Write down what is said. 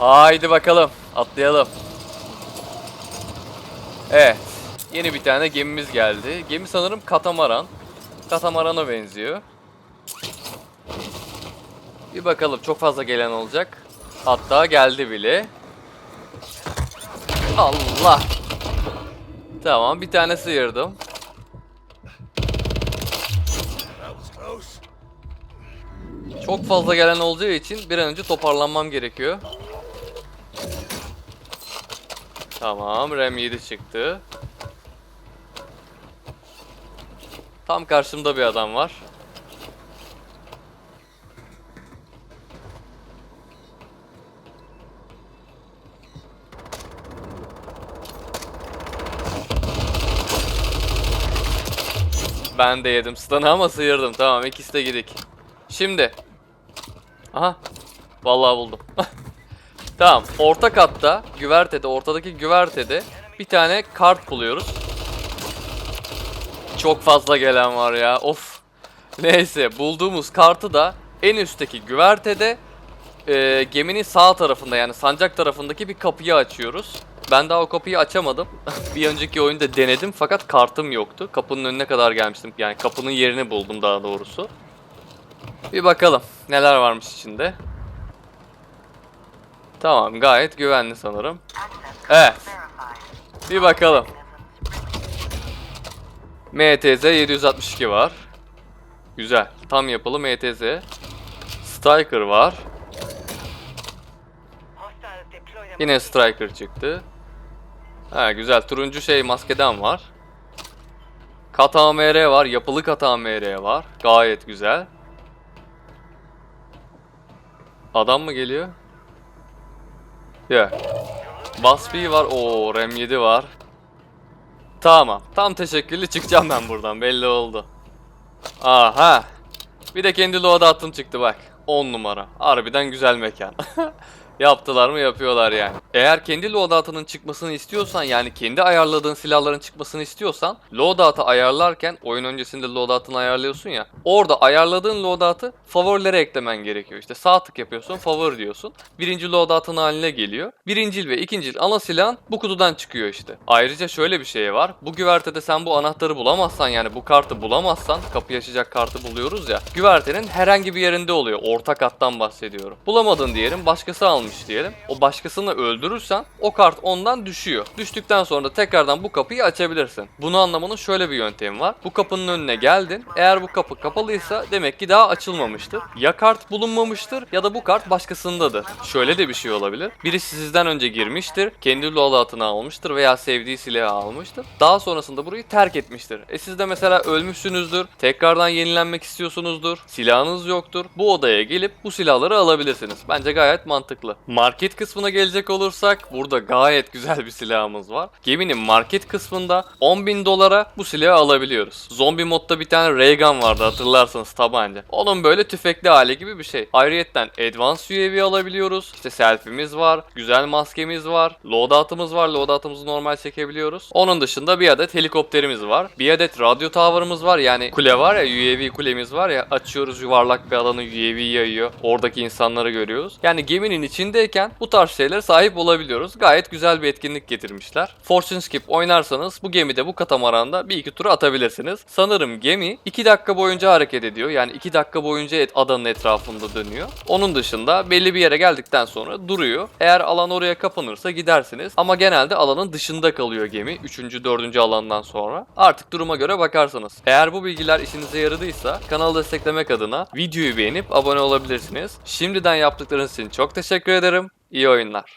Haydi bakalım atlayalım. Evet. Yeni bir tane gemimiz geldi. Gemi sanırım katamaran. Katamarana benziyor. Bir bakalım çok fazla gelen olacak. Hatta geldi bile. Allah. Tamam bir tane sıyırdım. Çok fazla gelen olacağı için bir an önce toparlanmam gerekiyor. Tamam RAM 7 çıktı. Tam karşımda bir adam var. Ben de yedim stun'ı ama sıyırdım. Tamam ikisi de gidik. Şimdi. Aha. Vallahi buldum. tamam. Orta katta, güvertede, ortadaki güvertede bir tane kart buluyoruz. Çok fazla gelen var ya. Of. Neyse bulduğumuz kartı da en üstteki güvertede e, geminin sağ tarafında yani sancak tarafındaki bir kapıyı açıyoruz. Ben daha o kapıyı açamadım. bir önceki oyunda denedim fakat kartım yoktu. Kapının önüne kadar gelmiştim. Yani kapının yerini buldum daha doğrusu. Bir bakalım neler varmış içinde. Tamam gayet güvenli sanırım. Evet. Bir bakalım. MTZ 762 var. Güzel. Tam yapılı MTZ. Striker var. Yine Striker çıktı. Ha güzel. Turuncu şey maskeden var. Kat AMR var. Yapılı kat AMR var. Gayet güzel. Adam mı geliyor? Ya. Baspi var. Oo RAM 7 var. Tamam. Tam teşekkürlü çıkacağım ben buradan. Belli oldu. Aha. Bir de kendi loada attım çıktı bak. 10 numara. Harbiden güzel mekan. Yaptılar mı yapıyorlar yani. Eğer kendi loadout'ının çıkmasını istiyorsan yani kendi ayarladığın silahların çıkmasını istiyorsan loadout'ı ayarlarken oyun öncesinde loadout'ını ayarlıyorsun ya. Orada ayarladığın loadout'ı favorilere eklemen gerekiyor. İşte sağ tık yapıyorsun favori diyorsun. Birinci loadout'ın haline geliyor. Birincil ve ikincil ana silahın bu kutudan çıkıyor işte. Ayrıca şöyle bir şey var. Bu güvertede sen bu anahtarı bulamazsan yani bu kartı bulamazsan kapıyı açacak kartı buluyoruz ya. Güvertenin herhangi bir yerinde oluyor. Orta kattan bahsediyorum. Bulamadın diyelim başkası almış diyelim. O başkasını öldürürsen o kart ondan düşüyor. Düştükten sonra da tekrardan bu kapıyı açabilirsin. Bunu anlamanın şöyle bir yöntemi var. Bu kapının önüne geldin. Eğer bu kapı kapalıysa demek ki daha açılmamıştır. Ya kart bulunmamıştır ya da bu kart başkasındadır. Şöyle de bir şey olabilir. Birisi sizden önce girmiştir. Kendi loadout'ını almıştır veya sevdiği silahı almıştır. Daha sonrasında burayı terk etmiştir. E siz de mesela ölmüşsünüzdür. Tekrardan yenilenmek istiyorsunuzdur. Silahınız yoktur. Bu odaya gelip bu silahları alabilirsiniz. Bence gayet mantıklı. Market kısmına gelecek olursak burada gayet güzel bir silahımız var. Geminin market kısmında 10.000 dolara bu silahı alabiliyoruz. Zombi modda bir tane ray gun vardı hatırlarsanız tabanca. Onun böyle tüfekli hali gibi bir şey. Ayrıyetten Advanced UAV alabiliyoruz. İşte selfie'miz var. Güzel maskemiz var. Loadout'ımız var. Loadout'ımızı normal çekebiliyoruz. Onun dışında bir adet helikopterimiz var. Bir adet radyo tower'ımız var. Yani kule var ya UAV kulemiz var ya açıyoruz yuvarlak bir alanı UAV yayıyor. Oradaki insanları görüyoruz. Yani geminin içindeyken bu tarz şeylere sahip olabiliyoruz. Gayet güzel bir etkinlik getirmişler. Fortune Skip oynarsanız bu gemide bu katamaranda bir iki tur atabilirsiniz. Sanırım gemi 2 dakika boyunca hareket ediyor. Yani 2 dakika boyunca et, adanın etrafında dönüyor. Onun dışında belli bir yere geldikten sonra duruyor. Eğer alan oraya kapanırsa gidersiniz. Ama genelde alanın dışında kalıyor gemi. 3. 4. alandan sonra. Artık duruma göre bakarsınız. Eğer bu bilgiler işinize yaradıysa kanalı desteklemek adına videoyu beğenip abone olabilirsiniz. Şimdiden yaptıklarınız için çok teşekkür ederim. İyi oyunlar.